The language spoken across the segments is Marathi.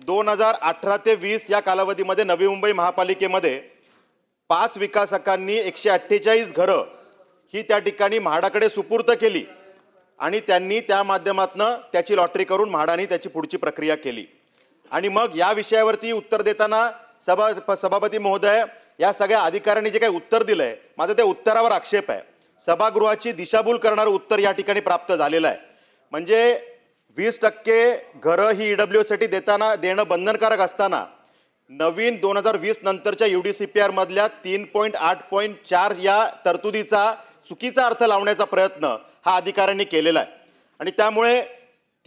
दोन हजार अठरा ते वीस या कालावधीमध्ये नवी मुंबई महापालिकेमध्ये पाच विकासकांनी एकशे अठ्ठेचाळीस घरं ही त्या ठिकाणी म्हाडाकडे सुपूर्द केली आणि त्यांनी त्या माध्यमातनं त्याची लॉटरी करून म्हाडाने त्याची पुढची प्रक्रिया केली. आणि मग या विषयावरती उत्तर देताना सभा प- सभापती महोदय या सगळ्या अधिकाऱ्यांनी जे काही उत्तर दिलंय माझा त्या उत्तरावर आक्षेप आहे. सभागृहाची दिशाभूल करणारं उत्तर या ठिकाणी प्राप्त झालेलं आहे. म्हणजे वीस टक्के घरं ही ईडब्ल्यू साठी देताना देणं बंधनकारक असताना नवीन दोन हजार वीस नंतरच्या यू डी सी पी आरमधल्या तीन पॉईंट आठ पॉईंट चार या तरतुदीचा चुकीचा अर्थ लावण्याचा प्रयत्न हा अधिकाऱ्यांनी केलेला आहे. आणि त्यामुळे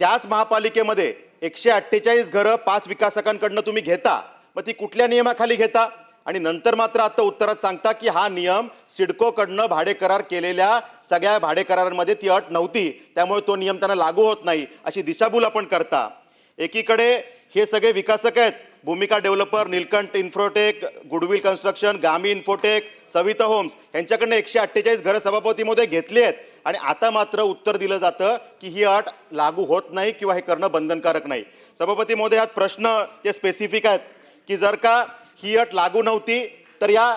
त्याच महापालिकेमध्ये एकशे अठ्ठेचाळीस घरं पाच विकासकांकडनं तुम्ही घेता मग ती कुठल्या नियमाखाली घेता? आणि नंतर मात्र आता उत्तरात सांगता की हा नियम सिडकोकडनं भाडे करार केलेल्या सगळ्या भाडे करारांमध्ये ती अट नव्हती. त्यामुळे तो नियम त्यांना लागू होत नाही अशी दिशाभूल आपण करता. एकीकडे हे सगळे विकासक आहेत. भूमिका developer Nilkanth Infratech Goodwill Construction Gami Infotech Savita Homes यांच्याकडनं एकशे अठ्ठेचाळीस घरं सभापतीमध्ये घेतली आहेत. आणि आता मात्र उत्तर दिलं जातं की ही अट लागू होत नाही किंवा हे करणं बंधनकारक नाही. सभापती महोदय यात प्रश्न ते स्पेसिफिक आहेत की जर का ही अट लागू नव्हती. तर या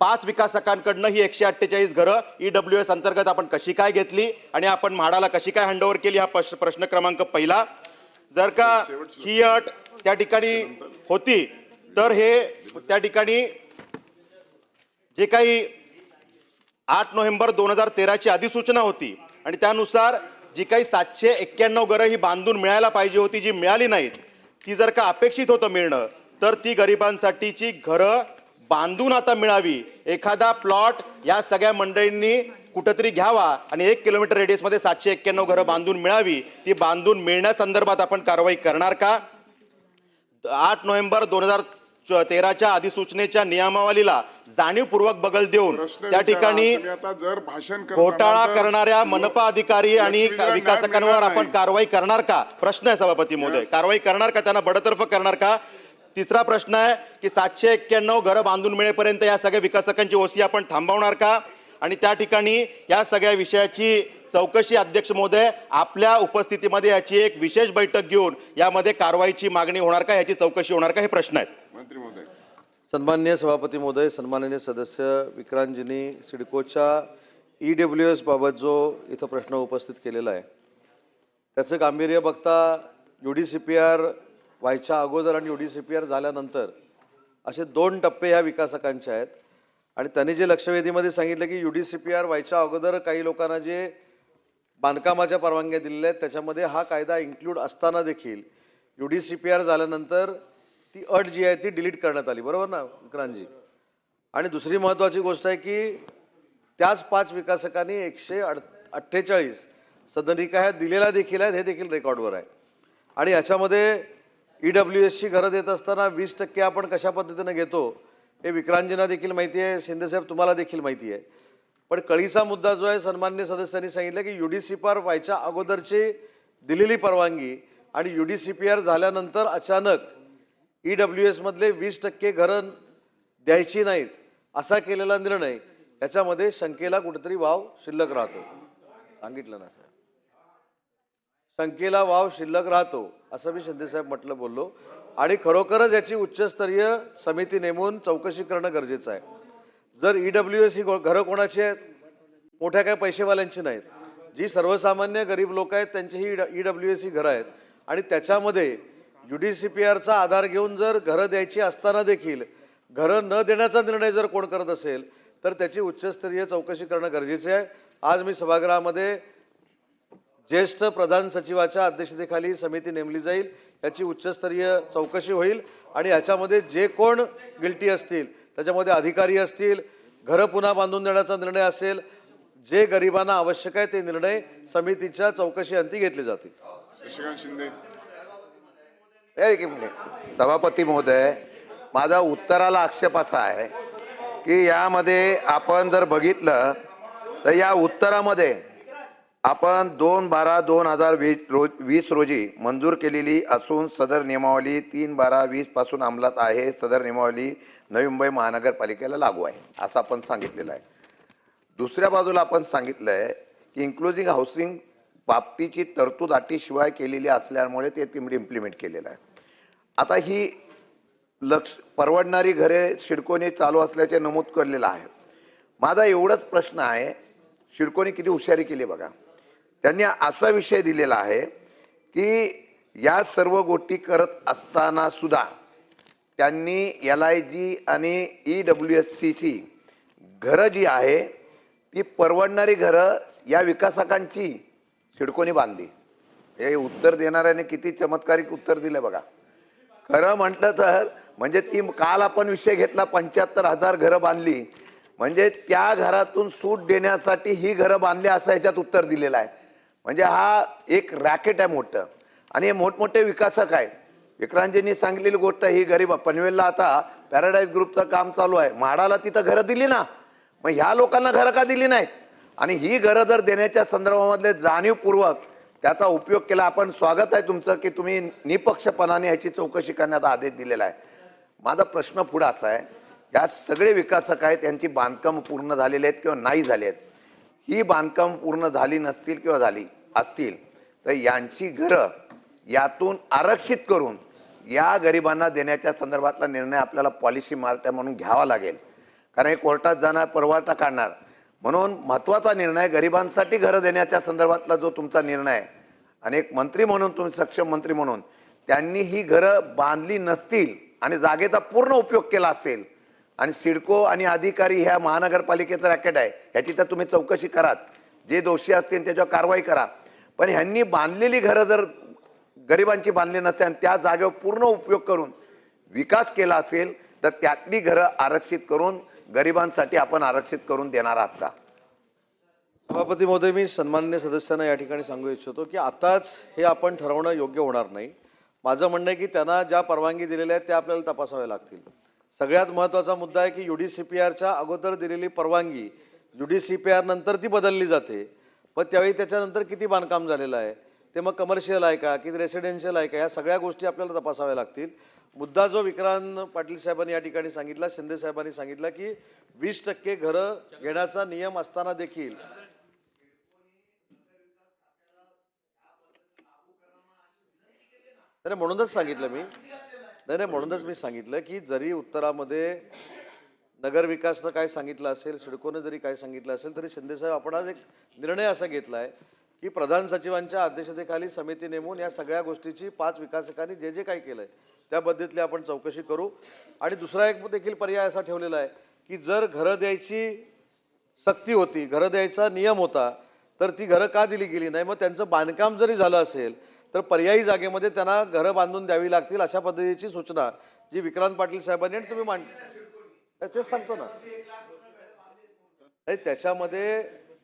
पाच विकासकांकडनं ही एकशे अठ्ठेचाळीस घरं ई डब्ल्यू एस अंतर्गत आपण कशी काय घेतली आणि आपण म्हाडाला कशी काय हँडओव्हर केली हा प्रश्न प्रश्न क्रमांक पहिला. जर का ही अट त्या ठिकाणी होती तर हे त्या ठिकाणी जे काही आठ नोव्हेंबर दोन हजार तेराची अधिसूचना होती आणि त्यानुसार जी काही सातशे एक्क्याण्णव घरं ही बांधून मिळायला पाहिजे होती जी मिळाली नाहीत ती जर का अपेक्षित होतं मिळणं तर ती गरिबांसाठीची घरं बांधून आता मिळावी. एखादा प्लॉट या सगळ्या मंडळींनी कुठंतरी घ्यावा आणि एक किलोमीटर रेडियसमध्ये सातशे एक्क्याण्णव घरं बांधून मिळावी. ती बांधून मिळण्यासंदर्भात आपण कारवाई करणार का? आठ नोव्हेंबर दोन हजार तेराच्या अधिसूचनेच्या नियमावलीला जाणीवपूर्वक बगल देऊन त्या. ठिकाणी घोटाळा करणाऱ्या मनपा अधिकारी आणि विकासकांवर आपण. कारवाई करणार का? प्रश्न आहे सभापती महोदय. कारवाई करणार का? त्यांना बडतर्फ करणार का? तिसरा प्रश्न आहे की सातशे एक्क्याण्णव घरं बांधून मिळेपर्यंत या सगळ्या विकासकांची ओसी आपण थांबवणार का? आणि त्या ठिकाणी या सगळ्या विषयाची चौकशी अध्यक्ष महोदय आपल्या उपस्थितीमध्ये याची एक विशेष बैठक घेऊन यामध्ये कारवाईची मागणी होणार का? याची चौकशी होणार का? हे प्रश्न आहेत. मंत्री महोदय. सन्मान्य सभापती महोदय सन्माननीय सदस्य विक्रांतजींनी सिडकोच्या ई डब्ल्यू एस बाबत जो इथं प्रश्न उपस्थित केलेला आहे त्याचं गांभीर्य बघता U D C P R व्हायच्या अगोदर आणि U D C P R झाल्यानंतर असे दोन टप्पे ह्या विकासकांचे आहेत. आणि त्यांनी जे लक्षवेधीमध्ये सांगितलं की U D C P R व्हायच्या अगोदर काही लोकांना जे बांधकामाच्या परवानग्या दिलेल्या आहेत त्याच्यामध्ये हा कायदा इन्क्लूड असताना देखील U D C P R झाल्यानंतर ती अट जी आहे ती डिलीट करण्यात आली. बरोबर ना विक्रांतजी? आणि दुसरी महत्त्वाची गोष्ट आहे की त्याच पाच विकासकांनी एकशे अड अठ्ठेचाळीस सदनिका ह्या दिलेल्या देखील आहेत हे देखील रेकॉर्डवर आहे. आणि याच्यामध्ये ई डब्ल्यू एसची घरं देत असताना वीस टक्के आपण कशा पद्धतीनं घेतो हे विक्रांतजींना देखील माहिती आहे शिंदेसाहेब तुम्हाला देखील माहिती आहे. पण कळीचा मुद्दा जो आहे सन्मान्य सदस्यांनी सांगितलं की U D C P R व्हायच्या अगोदरची दिलेली परवानगी आणि U D C P R झाल्यानंतर अचानक ई डब्ल्यू एसमधले वीस टक्के घरं द्यायची नाहीत असा केलेला निर्णय याच्यामध्ये शंकेला कुठेतरी वाव शिल्लक राहतो. सांगितलं ना सर शंकेला वाव शिल्लक राहतो. असं मी शिंदेसाहेब म्हटलं बोललो. आणि खरोखरच याची उच्चस्तरीय समिती नेमून चौकशी करणं गरजेचं आहे. जर ई डब्ल्यू एस ही घरं कोणाची आहेत? मोठ्या काही पैसेवाल्यांची नाहीत. जी सर्वसामान्य गरीब लोक आहेत त्यांची ही ई डब्ल्यू एस ही घरं आहेत. आणि त्याच्यामध्ये यू डी सी पी आरचा आधार घेऊन जर घरं द्यायची असताना देखील घरं न देण्याचा निर्णय जर कोण करत असेल तर त्याची उच्चस्तरीय चौकशी करणं गरजेचे आहे. आज मी सभागृहामध्ये ज्येष्ठ प्रधान सचिवाच्या अध्यक्षतेखाली समिती नेमली जाईल याची उच्चस्तरीय चौकशी होईल आणि याच्यामध्ये जे कोण गिल्टी असतील त्याच्यामध्ये अधिकारी असतील घरं पुन्हा बांधून देण्याचा निर्णय असेल जे गरिबांना आवश्यक आहे ते निर्णय समितीच्या चौकशी अंती घेतले जातील. शशिकांत शिंदे. एक मिनिट. सभापती महोदय माझा उत्तराला आक्षेप असा आहे की यामध्ये आपण जर बघितलं तर या उत्तरामध्ये आपण दोन बारा दोन हजार वीस रोज वीस रोजी मंजूर केलेली असून सदर नियमावली तीन बारा वीसपासून अंमलात आहे. सदर नियमावली नवी मुंबई महानगरपालिकेला लागू आहे असं आपण सांगितलेलं आहे. दुसऱ्या बाजूला आपण सांगितलं आहे की इन्क्लुझिव्ह हाऊसिंग बाबतीची तरतूद अटीशिवाय केलेली असल्यामुळे ते तिकडे इम्प्लिमेंट केलेलं आहे. आता ही लक्ष परवडणारी घरे शिडकोने चालू असल्याचे नमूद केलेलं आहे. माझा एवढंच प्रश्न आहे शिडकोने किती हुशारी केली बघा. त्यांनी असा विषय दिलेला आहे की या सर्व गोष्टी करत असताना सुद्धा त्यांनी एल आय जी आणि ई डब्ल्यू एस सीची घरं जी आहे ती परवडणारी घरं या विकासकांची शिडकोनी बांधली. हे उत्तर देणाऱ्याने किती चमत्कारिक उत्तर दिलं बघा. खरं म्हटलं तर म्हणजे ती काल आपण विषय घेतला पंच्याहत्तर हजार घरं बांधली. म्हणजे त्या घरातून सूट देण्यासाठी ही घरं बांधली असं ह्याच्यात उत्तर दिलेलं आहे. म्हणजे हा एक रॅकेट आहे मोठं. आणि हे मोठमोठे विकासक आहेत. विक्रांतजींनी सांगितलेली गोष्ट ही गरीब पनवेलला आता पॅराडाईज ग्रुपचं काम चालू आहे. म्हाडाला तिथं घरं दिली ना मग ह्या लोकांना घरं का दिली नाहीत? आणि ही घरं जर देण्याच्या संदर्भामधले जाणीवपूर्वक त्याचा उपयोग केला आपण स्वागत आहे तुमचं की तुम्ही निपक्षपणाने ह्याची चौकशी करण्याचा आदेश दिलेला आहे. माझा प्रश्न पुढं असा आहे या सगळे विकासक आहेत त्यांची बांधकाम पूर्ण झालेली आहेत किंवा नाही झाली आहेत? ही बांधकाम पूर्ण झाली नसतील किंवा झाली असतील तर यांची घरं यातून आरक्षित करून या गरिबांना देण्याच्या संदर्भातला निर्णय आपल्याला पॉलिसी मार्ट म्हणून घ्यावा लागेल. कारण हे कोर्टात जाणार परवाटा काढणार. म्हणून महत्त्वाचा निर्णय गरिबांसाठी घरं देण्याच्या संदर्भातला जो तुमचा निर्णय आहे आणि एक मंत्री म्हणून तुम्ही सक्षम मंत्री म्हणून त्यांनी ही घरं बांधली नसतील आणि जागेचा पूर्ण उपयोग केला असेल आणि सिडको आणि अधिकारी ह्या महानगरपालिकेचं रॅकेट आहे ह्याची तर तुम्ही चौकशी कराच. जे दोषी असतील त्याच्यावर कारवाई करा. पण ह्यांनी बांधलेली घरं जर गरिबांची बांधली नसते आणि त्या जागेवर पूर्ण उपयोग करून विकास केला असेल तर त्यातली घरं आरक्षित करून गरिबांसाठी आपण आरक्षित करून देणार आहात का? सभापती महोदय मी सन्माननीय सदस्यांना या ठिकाणी सांगू इच्छितो की आताच हे आपण ठरवणं योग्य होणार नाही. माझं म्हणणं आहे की त्यांना ज्या परवानगी दिलेल्या आहेत त्या आपल्याला तपासाव्या लागतील. सगळ्यात महत्त्वाचा मुद्दा आहे की यू डी सी पी आरच्या अगोदर दिलेली परवानगी जुडी सी पी आर नंतर ती बदलली जाते. पण त्यावेळी त्याच्यानंतर किती बांधकाम झालेलं आहे? ते मग कमर्शियल आहे का? किती रेसिडेन्शियल आहे का? या सगळ्या गोष्टी आपल्याला तपासाव्या लागतील. मुद्दा जो विक्रांत पाटील साहेबांनी या ठिकाणी सांगितला शिंदे साहेबांनी सांगितला की वीस टक्के घरं घेण्याचा नियम असताना देखील नाही म्हणूनच सांगितलं मी. नाही नाही म्हणूनच मी सांगितलं की जरी उत्तरामध्ये नगरविकासनं काय सांगितलं असेल सिडकोनं जरी काय सांगितलं असेल तरी शिंदेसाहेब आपण आज एक निर्णय असा घेतला आहे की प्रधान सचिवांच्या अध्यक्षतेखाली समिती नेमून या सगळ्या गोष्टीची पाच विकासकांनी जे जे काही केलं आहे त्याबद्दलची आपण चौकशी करू. आणि दुसरा एक देखील पर्याय असा ठेवलेला आहे की जर घरं द्यायची सक्ती होती घरं द्यायचा नियम होता तर ती घरं का दिली गेली नाही? मग त्यांचं बांधकाम जरी झालं असेल तर पर्यायी जागेमध्ये त्यांना घरं बांधून द्यावी लागतील अशा पद्धतीची सूचना जी विक्रांत पाटील साहेबांनी आणि तुम्ही मांड तेच सांगतो ना. नाही त्याच्यामध्ये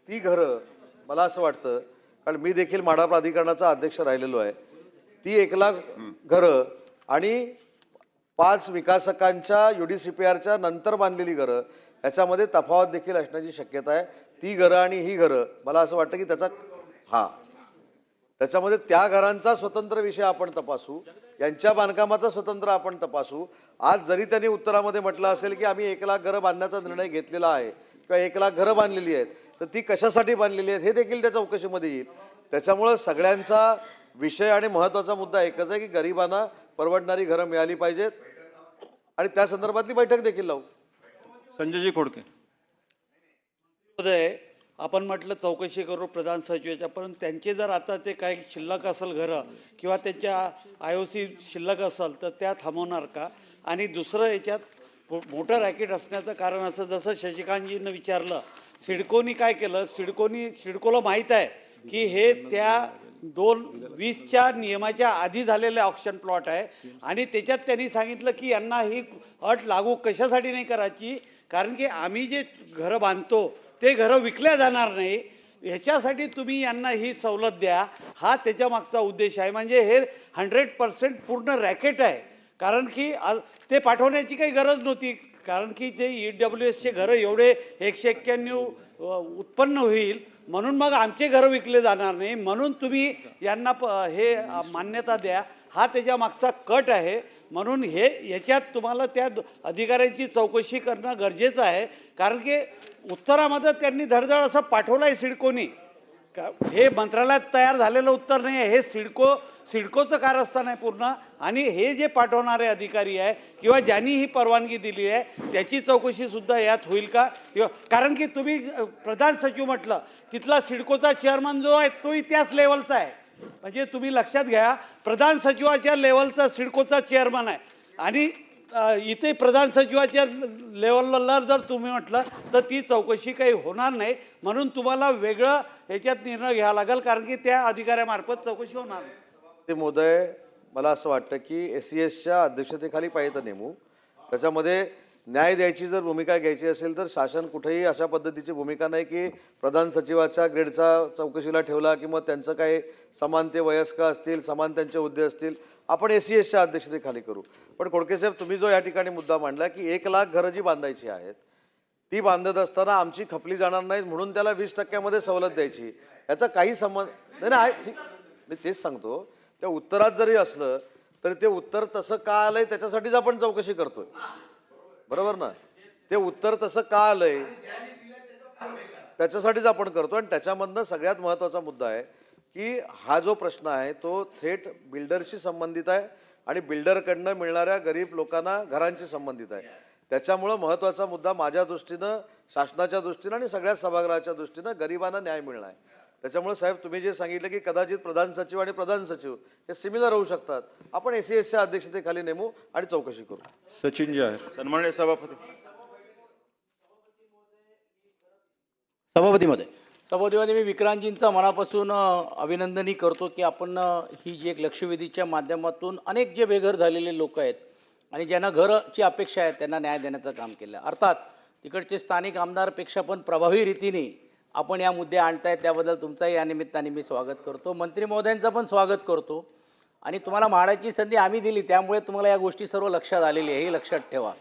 ती घरं मला असं वाटतं कारण मी देखील माडा प्राधिकरणाचा अध्यक्ष राहिलेलो आहे ती एक लाख घरं आणि पाच विकासकांच्या यू डी सी पी आरच्या नंतर बांधलेली घरं याच्यामध्ये तफावत देखील असण्याची शक्यता आहे. ती घरं आणि ही घरं मला असं वाटतं की त्याचा हां. त्याच्यामध्ये त्या घरांचा स्वतंत्र विषय आपण तपासू यांच्या बांधकामाचा स्वतंत्र आपण तपासू. आज जरी त्यांनी उत्तरामध्ये म्हटलं असेल की आम्ही एक लाख घरं बांधण्याचा निर्णय घेतलेला आहे किंवा एक लाख घरं बांधलेली आहेत तर ती कशासाठी बांधलेली आहेत हे देखील त्या चौकशीमध्ये येईल. त्याच्यामुळं सगळ्यांचा विषय आणि महत्त्वाचा मुद्दा एकच आहे की गरिबांना परवडणारी घरं मिळाली पाहिजेत आणि त्या संदर्भातली बैठक देखील लावू. संजयजी खोडके. आपण म्हटलं चौकशी करू प्रधान सचिवाच्या परंतु त्यांचे जर आता ते काही शिल्लक असेल घरं किंवा त्यांच्या आय ओ सी शिल्लक असेल तर त्या थांबवणार का? आणि दुसरं याच्यात मो- मोठं रॅकेट असण्याचं कारण असं जसं शशिकांतजीनं विचारलं सिडकोनी काय केलं? सिडकोनी सिडकोला माहीत आहे की हे त्या दोन वीसच्या नियमाच्या आधी झालेले ऑप्शन प्लॉट आहे आणि त्याच्यात त्यांनी सांगितलं की यांना ही अट लागू कशासाठी नाही करायची? कारण की आम्ही जे घरं बांधतो ते घरं विकल्या जाणार नाही. ह्याच्यासाठी तुम्ही यांना ही सवलत द्या. हा त्याच्या मागचा उद्देश आहे. म्हणजे हे हंड्रेड पर्सेंट पूर्ण रॅकेट आहे. कारण की आज ते पाठवण्याची काही गरज नव्हती. कारण की ते ई डब्ल्यू एसचे घरं एवढे एकशे एक्क्याण्णव उत्पन्न होईल. म्हणून मग आमचे घरं विकले जाणार नाही. म्हणून तुम्ही यांना प हे मान्यता द्या. हा त्याच्या मागचा कट आहे. म्हणून हे याच्यात तुम्हाला त्या अधिकाऱ्यांची चौकशी करणं गरजेचं आहे. कारण की उत्तरामध्ये त्यांनी धडधड असं पाठवलं आहे सिडकोनी. का हे मंत्रालयात तयार झालेलं उत्तर नाही आहे हे सिडको सिडकोचं कारस्थान आहे पूर्ण. आणि हे जे पाठवणारे अधिकारी आहे किंवा ज्यांनी ही परवानगी दिली आहे त्याची चौकशीसुद्धा यात होईल का? किंवा कारण की तुम्ही प्रधान सचिव म्हटलं तिथला सिडकोचा चेअरमन जो आहे तोही त्याच लेवलचा आहे. म्हणजे तुम्ही लक्षात घ्या प्रधान सचिवाच्या लेवलचा सिडकोचा चेअरमन आहे. आणि इथे प्रधान सचिवाच्या लेवलला जर तुम्ही म्हटलं तर ती चौकशी काही होणार नाही. म्हणून तुम्हाला वेगळं ह्याच्यात निर्णय घ्यावा लागेल कारण की त्या अधिकाऱ्यामार्फत चौकशी होणार नाही. ते मोदय मला असं वाटतं की एस सी एसच्या अध्यक्षतेखाली पाहिजे तर नेमू. त्याच्यामध्ये न्याय द्यायची जर भूमिका घ्यायची असेल तर शासन कुठेही अशा पद्धतीची भूमिका नाही की प्रधान सचिवाच्या ग्रेडचा चौकशीला ठेवला किंवा त्यांचं काही समान ते वयस्क असतील समान त्यांचे हुद्दे असतील आपण एस सी एसच्या अध्यक्षतेखाली करू. पण खोडकेसाहेब तुम्ही जो या ठिकाणी मुद्दा मांडला की एक लाख घरं जी बांधायची आहेत ती बांधत असताना आमची खपली जाणार नाहीत म्हणून त्याला वीस टक्क्यामध्ये सवलत द्यायची. याचा काही संबंध नाही ना आहे, ठीक. मी तेच सांगतो. त्या उत्तरात जरी असलं तरी ते उत्तर तसं का आलंय त्याच्यासाठीच आपण चौकशी करतोय. बरोबर ना? ते उत्तर तसं का आलंय? त्याच्यासाठीच आपण करतो आणि त्याच्यामधनं सगळ्यात महत्त्वाचा मुद्दा आहे की हा जो प्रश्न आहे तो थेट बिल्डरशी संबंधित आहे आणि बिल्डरकडनं मिळणाऱ्या गरीब लोकांना घरांशी संबंधित आहे. त्याच्यामुळं महत्त्वाचा मुद्दा माझ्या दृष्टीनं शासनाच्या दृष्टीनं आणि सगळ्या सभागृहाच्या दृष्टीनं गरिबांना न्याय मिळणार आहे. त्याच्यामुळे साहेब तुम्ही जे सांगितलं की कदाचित प्रधान सचिव आणि प्रधान सचिव हे सिमिलर होऊ शकतात. आपण एस सी एसच्या अध्यक्षतेखाली नेमू आणि चौकशी करू. सचिन जे आहे सन्माननीय सभापती. सभापतीमध्ये. सभापतीमध्ये मी विक्रांतजींचा मनापासून अभिनंदनही करतो की आपण ही जी एक लक्षवेधीच्या माध्यमातून अनेक जे बेघर झालेले लोक आहेत आणि ज्यांना घराची अपेक्षा आहे त्यांना न्याय देण्याचं काम केलं. अर्थात तिकडचे स्थानिक आमदारपेक्षा पण प्रभावी रीतीने आपण या मुद्दे आणताय त्याबद्दल तुमचाही या निमित्ताने मी स्वागत करतो. मंत्री महोदयांचं पण स्वागत करतो. आणि तुम्हाला म्हाडाची संधी आम्ही दिली त्यामुळे तुम्हाला या गोष्टी सर्व लक्षात आलेली आहे हे लक्षात ठेवा.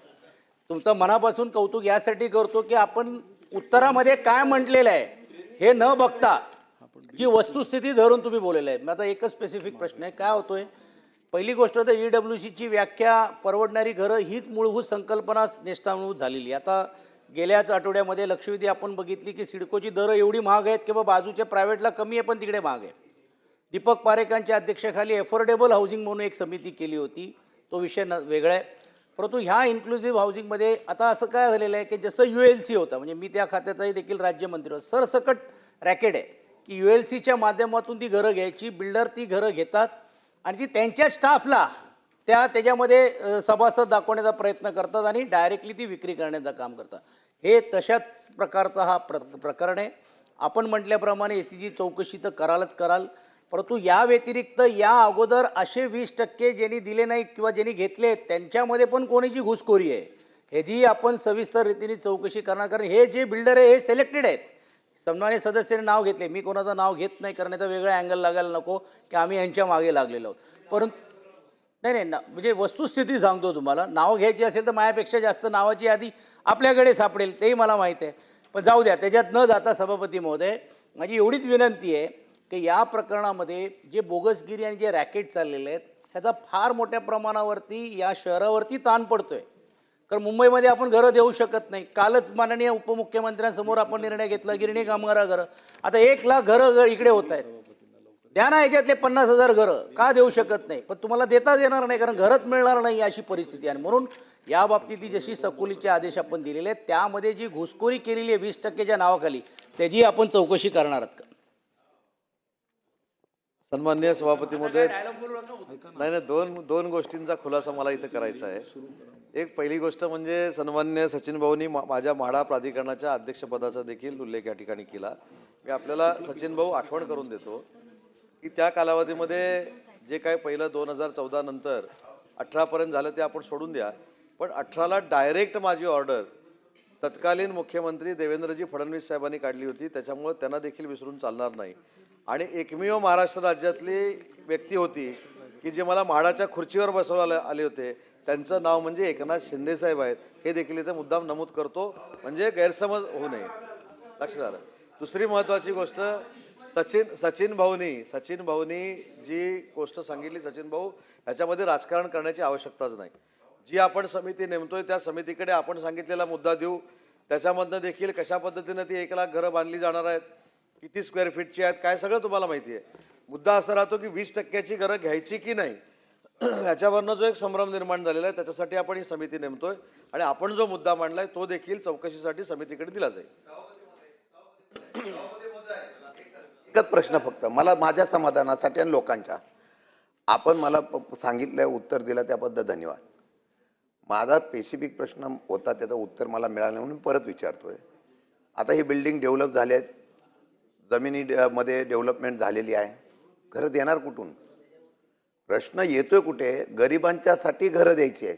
तुमचं मनापासून कौतुक यासाठी करतो की आपण उत्तरामध्ये काय म्हटलेलं आहे हे न बघता जी वस्तुस्थिती धरून तुम्ही बोललेलं आहे. मग आता एकच स्पेसिफिक प्रश्न आहे काय होतोय? पहिली गोष्ट तर ई डब्ल्यू सीची व्याख्या परवडणारी घरं हीच मूलभूत संकल्पना निष्ठावून झालेली आता गेल्याच आठवड्यामध्ये लक्षवेधी आपण बघितली की सिडकोची दरं एवढी महाग आहेत किंवा बाजूच्या प्रायव्हेटला कमी आहे पण तिकडे महाग आहे. दीपक पारेखांच्या अध्यक्षेखाली अफोर्डेबल हाऊसिंग म्हणून एक समिती केली होती. तो विषय न वेगळा आहे. परंतु ह्या इन्क्लुझिव्ह हाऊसिंगमध्ये आता असं काय झालेलं आहे की जसं यू एल सी होतं म्हणजे मी त्या खात्याचाही देखील राज्यमंत्री होतो. सरसकट रॅकेट आहे की यू एल सीच्या माध्यमातून ती घरं घ्यायची बिल्डर ती घरं घेतात आणि ती त्यांच्या स्टाफला त्या त्याच्यामध्ये सभासद दाखवण्याचा प्रयत्न करतात आणि डायरेक्टली ती विक्री करण्याचं काम करतात. हे तशाच प्रकारचा हा प्र प्रकरण आहे. आपण म्हटल्याप्रमाणे ए सी जी चौकशी तर करालच कराल. परंतु या व्यतिरिक्त या अगोदर असे वीस टक्के ज्यांनी दिले नाहीत किंवा ज्यांनी घेतले आहेत त्यांच्यामध्ये पण कोणीची घुसखोरी आहे? ह्याची आपण सविस्तर रीतीने चौकशी करणार कारण हे जे बिल्डर आहे हे सिलेक्टेड आहेत. सन्मान्य सदस्याने नाव घेतले. मी कोणाचं नाव घेत नाही करण्याचा वेगळा अँगल लागायला नको की आम्ही यांच्या मागे लागलेलो आहोत. परंतु नाही नाही ना म्हणजे वस्तुस्थिती सांगतो तुम्हाला. नाव घ्यायची असेल तर माझ्यापेक्षा जास्त नावाची यादी आपल्याकडे सापडेल तेही मला माहीत आहे. पण जाऊ द्या त्याच्यात न जाता सभापती महोदय माझी एवढीच विनंती आहे की या प्रकरणामध्ये जे बोगसगिरी आणि जे रॅकेट चाललेले आहेत ह्याचा फार मोठ्या प्रमाणावरती या शहरावरती ताण पडतो आहे कारण मुंबईमध्ये आपण घरं देऊ शकत नाही. कालच माननीय उपमुख्यमंत्र्यांसमोर आपण निर्णय घेतला गिरणी कामगार घरं आता एक लाख घरं इकडे होत आहेत. द्या ना याच्यातले पन्नास हजार घरं. का देऊ शकत नाही? पण तुम्हाला देताच येणार नाही कारण घरच मिळणार नाही अशी परिस्थिती आहे. आणि म्हणून या बाबतीत जशी सकुलीचे आदेश आपण दिलेले आहेत त्यामध्ये जी घुसखोरी केलेली आहे वीस टक्केच्या नावाखाली त्याची आपण चौकशी करणार आहात का? सन्मान्य सभापतीमध्ये नाही नाही दोन दोन गोष्टींचा खुलासा मला इथं करायचा आहे. एक पहिली गोष्ट म्हणजे सन्मान्य सचिन भाऊनी माझ्या म्हाडा प्राधिकरणाच्या अध्यक्षपदाचा देखील उल्लेख या ठिकाणी केला. मी आपल्याला सचिन भाऊ आठवण करून देतो. की त्या कालावधीमध्ये जे काय पहिलं दोन हजार चौदा नंतर अठरापर्यंत झालं ते आपण सोडून द्या. पण अठराला डायरेक्ट माझी ऑर्डर तत्कालीन मुख्यमंत्री देवेंद्रजी फडणवीस साहेबांनी काढली होती. त्याच्यामुळं त्यांना देखील विसरून चालणार नाही. आणि एकमेव महाराष्ट्र राज्यातली व्यक्ती होती की जे मला म्हाडाच्या खुर्चीवर बसवला आले होते. त्यांचं नाव म्हणजे एकनाथ शिंदेसाहेब आहेत. हे देखील इथे मुद्दाम नमूद करतो. म्हणजे गैरसमज होऊ नये. लक्षात आलं. दुसरी महत्त्वाची गोष्ट सचिन सचिन भाऊनी सचिन भाऊनी जी गोष्ट सांगितली सचिन भाऊ ह्याच्यामध्ये राजकारण करण्याची आवश्यकताच नाही. जी आपण समिती नेमतोय त्या समितीकडे आपण सांगितलेला मुद्दा देऊ. त्याच्यामधनं देखील कशा पद्धतीनं ती एक लाख घरं बांधली जाणार आहेत किती स्क्वेअर फीटची आहेत काय सगळं तुम्हाला माहिती आहे. मुद्दा असा राहतो की वीस टक्क्याची घरं घ्यायची की नाही याच्यावरनं जो एक संभ्रम निर्माण झालेला आहे त्याच्यासाठी आपण ही समिती नेमतोय आणि आपण जो मुद्दा मांडलाय तो देखील चौकशीसाठी समितीकडे दिला जाईल. एकच प्रश्न फक्त मला माझ्या समाधानासाठी आणि लोकांच्या. आपण मला प- सांगितलं उत्तर दिलं त्याबद्दल धन्यवाद. माझा स्पेसिफिक प्रश्न होता त्याचं उत्तर मला मिळालं म्हणून परत विचारतोय. आता ही बिल्डिंग डेव्हलप झाली आहेत जमिनी मध्ये डेव्हलपमेंट झालेली आहे. घरं देणार कुठून? प्रश्न येतोय कुठे? गरिबांच्यासाठी घरं द्यायची आहेत.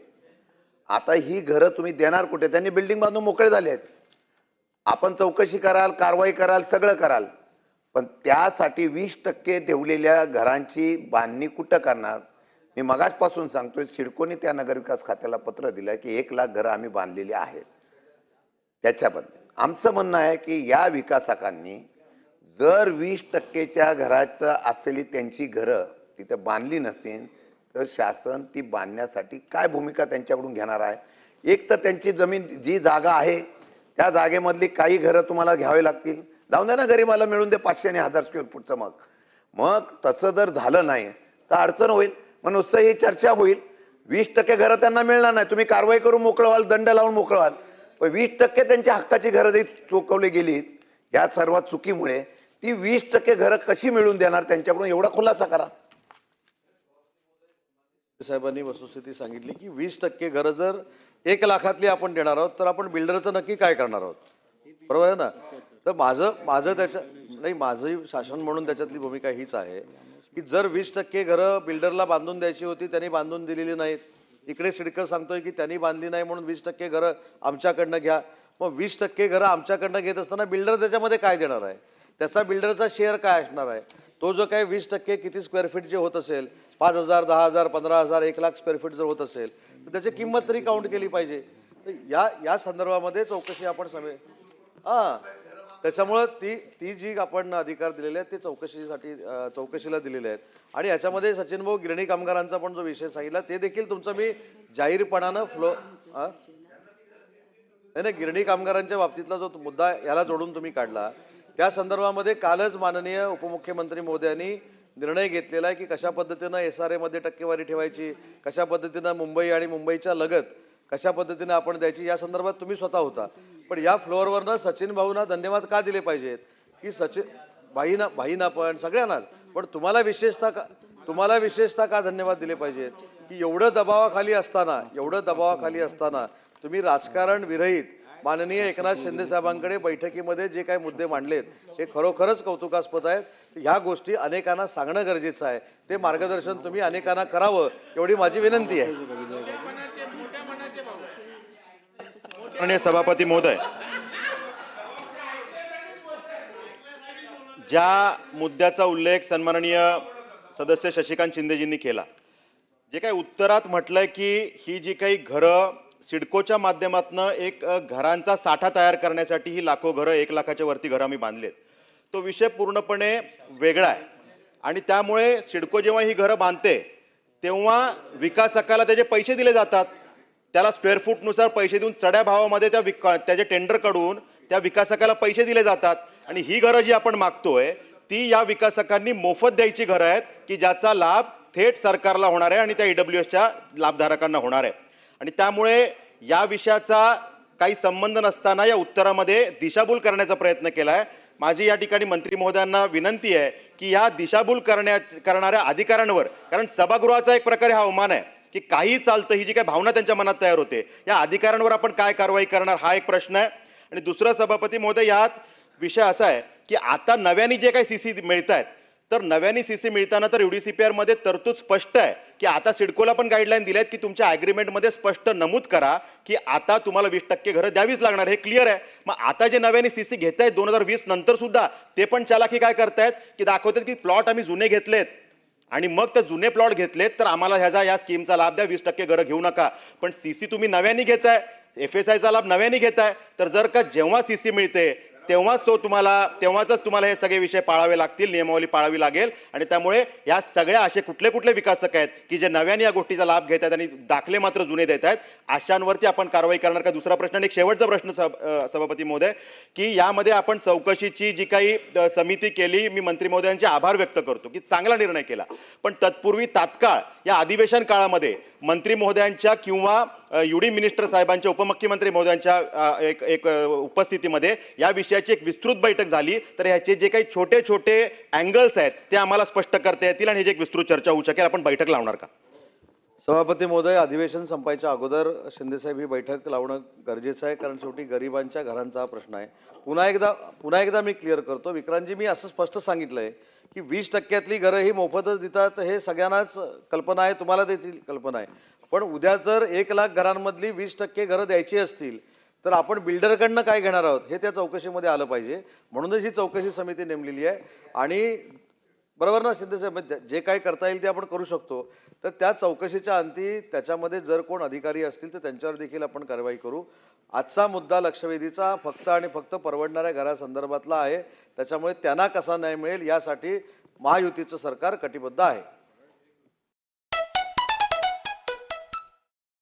आता ही घरं तुम्ही देणार कुठे? त्यांनी बिल्डिंग बांधून मोकळे झाले आहेत. आपण चौकशी कराल कारवाई कराल सगळं कराल. पण त्यासाठी वीस टक्के ठेवलेल्या घरांची बांधणी कुठं करणार? मी मगाचपासून सांगतोय सिडकोने त्या नगरविकास खात्याला पत्र दिलं की एक लाख घरं आम्ही बांधलेली आहेत. त्याच्याबद्दल आमचं म्हणणं आहे की या विकासकांनी जर वीस टक्केच्या घराचं असलेली त्यांची घरं तिथं बांधली नसेल तर शासन ती बांधण्यासाठी काय भूमिका त्यांच्याकडून घेणार आहे? एक तर त्यांची जमीन जी जागा आहे त्या जागेमधली काही घरं तुम्हाला घ्यावी लागतील. जाऊन द्या ना गरीबाला मिळून दे पाचशे आणि हजार स्क्वेअर फूटचं मग. मग तसं जर झालं नाही तर अडचण होईल. मग नुसतं ही चर्चा होईल. वीस टक्के घरं त्यांना मिळणार नाही. तुम्ही कारवाई करून मोकळं व्हाल दंड लावून मोकळं व्हाल पण वीस टक्के त्यांच्या हक्काची घरं जी चुकवली गेली या सर्वात चुकीमुळे ती वीस टक्के घरं कशी मिळून देणार त्यांच्याकडून एवढा खुलासा करा. साहेबांनी वस्तुस्थिती सांगितली की वीस टक्के घरं जर एक लाखातली आपण देणार आहोत तर आपण बिल्डरचं नक्की काय करणार आहोत? बरोबर आहे ना? तर माझं माझं त्याच्या नाही माझंही शासन म्हणून त्याच्यातली भूमिका हीच आहे की जर वीस टक्के घरं बिल्डरला बांधून द्यायची होती त्यांनी बांधून दिलेली नाहीत. इकडे सिडकर सांगतोय की त्यांनी बांधली नाही म्हणून वीस टक्के घरं आमच्याकडनं घ्या. मग वीस टक्के घरं आमच्याकडनं घेत असताना बिल्डर त्याच्यामध्ये काय देणार आहे? त्याचा बिल्डरचा शेअर काय असणार आहे? तो जो काही वीस टक्के किती स्क्वेअर फीट जे होत असेल पाच हजार दहा हजार पंधरा हजार एक लाख स्क्वेअर फीट जर होत असेल तर त्याची किंमत तरी काउंट केली पाहिजे. तर या या संदर्भामध्ये चौकशी आपण समे हां. त्याच्यामुळं ती ती जी आपण अधिकार दिलेले आहेत ते चौकशीसाठी चौकशीला दिलेले आहेत. आणि याच्यामध्ये सचिन भाऊ गिरणी कामगारांचा पण जो विषय सांगितला ते देखील तुमचं मी जाहीरपणानं फ्लो नाही नाही गिरणी कामगारांच्या बाबतीतला जो मुद्दा याला जोडून तुम्ही काढला. त्या संदर्भामध्ये कालच माननीय उपमुख्यमंत्री मोदयांनी निर्णय घेतलेला आहे की कशा पद्धतीनं एस आर एमध्ये टक्केवारी ठेवायची कशा पद्धतीनं मुंबई आणि मुंबईच्या लगत कशा पद्धतीनं आपण द्यायची या संदर्भात तुम्ही स्वतः होता. पण या फ्लोअरवरनं सचिन भाऊंना धन्यवाद का दिले पाहिजेत? की सचिन भाईना भाईना पण सगळ्यांनाच. पण तुम्हाला विशेषतः का तुम्हाला विशेषतः का धन्यवाद दिले पाहिजेत? की एवढं दबावाखाली असताना एवढं दबावाखाली असताना तुम्ही राजकारण विरहित माननीय एकनाथ शिंदे साहेबांकडे बैठकीमध्ये जे काही मुद्दे मांडलेत हे खरोखरच कौतुकास्पद आहेत. ह्या गोष्टी अनेकांना सांगणं गरजेचं आहे. ते मार्गदर्शन तुम्ही अनेकांना करावं एवढी माझी विनंती आहे. माननीय सभापती महोदय ज्या मुद्द्याचा उल्लेख सन्माननीय सदस्य शशिकांत शिंदेजींनी केला जे काही उत्तरात म्हटलंय की ही जी काही घरं सिडकोच्या माध्यमातनं एक घरांचा साठा तयार करण्यासाठी ही लाखो घरं एक लाखाच्या वरती घरं आम्ही बांधलेत. तो विषय पूर्णपणे वेगळा आहे. आणि त्यामुळे सिडको जेव्हा ही घरं बांधते तेव्हा विकासकाला त्याचे पैसे दिले जातात. त्याला स्क्वेअर फूटनुसार पैसे देऊन चढ्या भावामध्ये त्या विका त्याचे टेंडर काढून त्या विकासकाला पैसे दिले जातात. आणि ही घरं जी आपण मागतोय ती या विकासकांनी मोफत द्यायची घरं आहेत की ज्याचा लाभ थेट सरकारला होणार आहे आणि त्या ईडब्ल्यू एसच्या लाभधारकांना होणार आहे. आणि त्यामुळे या विषयाचा काही संबंध नसताना या उत्तरामध्ये दिशाभूल करण्याचा प्रयत्न केला आहे माझी या ठिकाणी मंत्री महोदयांना विनंती आहे की या दिशाभूल करण्या करणाऱ्या अधिकाऱ्यांवर कारण सभागृहाचा एक प्रकारे हा अवमान आहे. की काही चालतं ही जी काही भावना त्यांच्या मनात तयार होते. या अधिकाऱ्यांवर आपण काय कारवाई करणार हा एक प्रश्न आहे. आणि दुसरं सभापती महोदय यात विषय असा आहे की आता नव्याने जे काही सी सी मिळत आहेत तर नव्याने सी सी मिळताना तर डी सी पी आरमध्ये तरतूद स्पष्ट आहे की आता सिडकोला पण गाईडलाईन दिल्या आहेत की तुमच्या ॲग्रीमेंटमध्ये स्पष्ट नमूद करा की आता तुम्हाला वीस टक्के घरं द्यावीच लागणार हे क्लिअर आहे. मग आता जे नव्याने सी सी घेत आहेत दोन हजार वीस नंतरसुद्धा ते पण चालाकी काय करतायत की दाखवतात की प्लॉट आम्ही जुने घेतलेत. आणि मग ते जुने प्लॉट घेतलेत तर आम्हाला ह्याचा या स्कीमचा लाभ द्या वीस टक्के घरं घेऊ नका. पण सी सी तुम्ही नव्याने घेताय एफ एस आयचा लाभ नव्याने घेताय तर जर का जेव्हा सी सी मिळते तेव्हाच तो तुम्हाला तेव्हाच तुम्हाला हे सगळे विषय पाळावे लागतील नियमावली पाळावी लागेल. आणि त्यामुळे या सगळ्या असे कुठले कुठले विकासक आहेत की जे नव्याने या गोष्टीचा लाभ घेत आहेत आणि दाखले मात्र जुने देत आहेत अशांवरती आपण कारवाई करणार का? दुसरा प्रश्न आणि एक शेवटचा प्रश्न सभ- सभापती महोदय की यामध्ये आपण चौकशीची जी काही समिती केली मी मंत्री महोदयांचे आभार व्यक्त करतो की चांगला निर्णय केला. पण तत्पूर्वी तात्काळ या अधिवेशन काळामध्ये मंत्री महोदयांच्या किंवा युडी मिनिस्टर साहेबांच्या उपमुख्यमंत्री महोदयांच्या एक एक उपस्थितीमध्ये या विषयाची एक विस्तृत बैठक झाली. तर ह्याचे जे काही छोटे छोटे अँगल्स आहेत ते आम्हाला स्पष्ट करता येतील आणि ह्याची एक विस्तृत चर्चा होऊ शकेल. आपण बैठक लावणार का? सभापती महोदय अधिवेशन संपायच्या अगोदर शिंदेसाहेब ही बैठक लावणं गरजेचं आहे कारण शेवटी गरिबांच्या घरांचा हा प्रश्न आहे. पुन्हा एकदा पुन्हा एकदा मी क्लिअर करतो. विक्रांतजी मी असं स्पष्ट सांगितलं आहे की वीस टक्क्यातली घरं ही मोफतच देतात हे सगळ्यांनाच कल्पना आहे तुम्हाला देखील कल्पना आहे. पण उद्या जर एक लाख घरांमधली वीस टक्के घरं द्यायची असतील तर आपण बिल्डरकडनं काय घेणार आहोत? हे त्या चौकशीमध्ये आलं पाहिजे. म्हणूनच ही चौकशी समिती नेमलेली आहे. आणि बरोबर ना शिंदेसाहेब म्हणजे जे- जे काय करता येईल ते आपण करू शकतो. तर त्या चौकशीच्या अंती त्याच्यामध्ये जर कोण अधिकारी असतील तर त्यांच्यावर देखील आपण कारवाई करू. आजचा मुद्दा लक्षवेधीचा फक्त आणि फक्त परवडणाऱ्या घरासंदर्भातला आहे. त्याच्यामुळे त्यांना कसा न्याय मिळेल यासाठी महायुतीचं सरकार कटिबद्ध आहे.